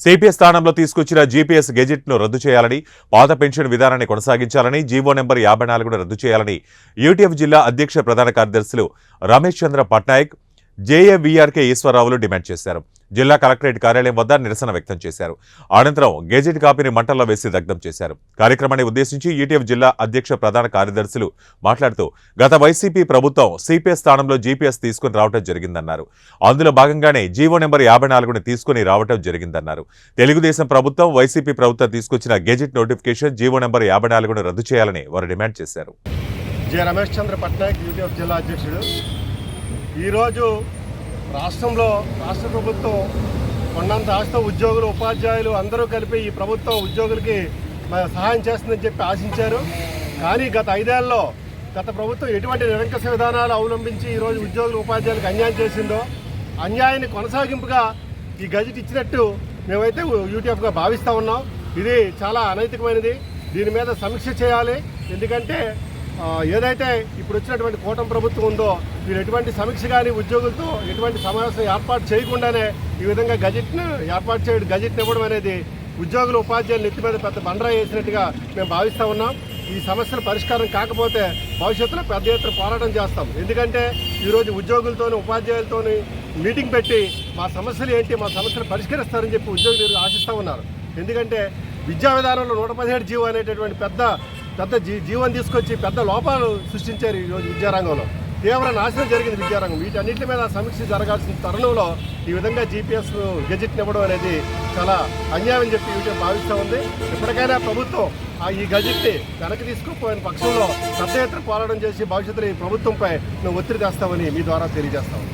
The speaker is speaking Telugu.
సిపిఎస్ స్థానంలో తీసుకొచ్చిన జీపీఎస్ గెజెట్ను రద్దు చేయాలని పాత పెన్షన్ విధానాన్ని కొనసాగించాలని జీవో నెంబర్ యాభై నాలుగును రద్దు చేయాలని యూటీఎఫ్ జిల్లా అధ్యక్ష ప్రధాన కార్యదర్శులు Ramesh Chandra Patnaik J A V R K ఈశ్వరరావులు demand చేశారు. జిల్లా కలెక్టరేట్ కార్యాలయం వద్ద నిరసన వ్యక్తం చేశారు. అనంతరం గెజిట్ కాపీని మంటల్లో వేసి దగ్ధం చేశారు. కార్యక్రమాన్ని ఉద్దేశించి ఈటీఎఫ్ జిల్లా అధ్యక్ష ప్రధాన కార్యదర్శులు మాట్లాడుతూ గత వైసీపీ ప్రభుత్వం సిపిఎస్ స్థానంలో జీపీఎస్ తీసుకుని రావడం జరిగిందన్నారు. అందులో భాగంగానే జీవో నెంబర్ యాభై నాలుగుని తీసుకుని రావడం జరిగిందన్నారు. తెలుగుదేశం ప్రభుత్వం వైసీపీ ప్రభుత్వం తీసుకొచ్చిన గెజిట్ నోటిఫికేషన్ జీవో నెంబర్ యాభై నాలుగును రద్దు చేయాలని వారు డిమాండ్ చేశారు. జె రమేష్ చంద్ర పట్నాయక్ యూటీఎఫ్ జిల్లా అధ్యక్షుడు. ఈరోజు రాష్ట్రంలో రాష్ట్ర ప్రభుత్వం కొండంత రాష్ట్ర ఉద్యోగులు ఉపాధ్యాయులు అందరూ కలిపి ఈ ప్రభుత్వం ఉద్యోగులకి సహాయం చేస్తుందని చెప్పి ఆశించారు. కానీ గత ఐదేళ్ళలో గత ప్రభుత్వం ఎటువంటి నిరంకస విధానాలు అవలంబించి ఈరోజు ఉద్యోగులు ఉపాధ్యాయులకు అన్యాయం చేసిందో అన్యాయాన్ని కొనసాగింపుగా ఈ గజెట్ ఇచ్చినట్టు మేమైతే యూటీఎఫ్గా భావిస్తూ ఉన్నాం. ఇది చాలా అనైతికమైనది. దీని మీద సమీక్ష చేయాలి. ఎందుకంటే ఏదైతే ఇప్పుడు వచ్చినటువంటి కూటమి ప్రభుత్వం ఉందో మీరు ఎటువంటి సమీక్ష కానీ ఉద్యోగులతో ఎటువంటి సమావేశం ఏర్పాటు చేయకుండానే ఈ విధంగా గజెట్ను ఏర్పాటు చేయడం గజెట్ని ఇవ్వడం అనేది ఉద్యోగులు ఉపాధ్యాయులు నెత్తి మీద పెద్ద బండరా వేసినట్టుగా మేము భావిస్తూ ఉన్నాం. ఈ సమస్యల పరిష్కారం కాకపోతే భవిష్యత్తులో పెద్ద ఎత్తున పోరాటం చేస్తాం. ఎందుకంటే ఈరోజు ఉద్యోగులతోని ఉపాధ్యాయులతోని మీటింగ్ పెట్టి మా సమస్యలు ఏంటి మా సమస్యలు పరిష్కరిస్తారని చెప్పి ఉద్యోగులు ఆశిస్తూ ఉన్నారు. ఎందుకంటే విద్యా విధానంలో నూట పదిహేడు జీవో అనేటటువంటి పెద్ద పెద్ద జీ జీవం తీసుకొచ్చి పెద్ద లోపాలు సృష్టించారు ఈరోజు విద్యారంగంలో. తీవ్ర నాశనం జరిగింది విద్యారంగం. వీటన్నింటి మీద సమీక్ష జరగాల్సిన తరుణంలో ఈ విధంగా జీపీఎస్ గెజెట్ ఇవ్వడం అనేది చాలా అన్యాయం అని చెప్పి వీటిని భావిస్తూ ఉంది. ఇప్పటికైనా ప్రభుత్వం ఆ ఈ గజెట్ని వెనక్కి తీసుకుపోయిన పక్షంలో పెద్ద ఎత్తున పోరాటం చేసి భవిష్యత్తులో ఈ ప్రభుత్వంపై నువ్వు ఒత్తిడి తెస్తామని మీ ద్వారా తెలియజేస్తాము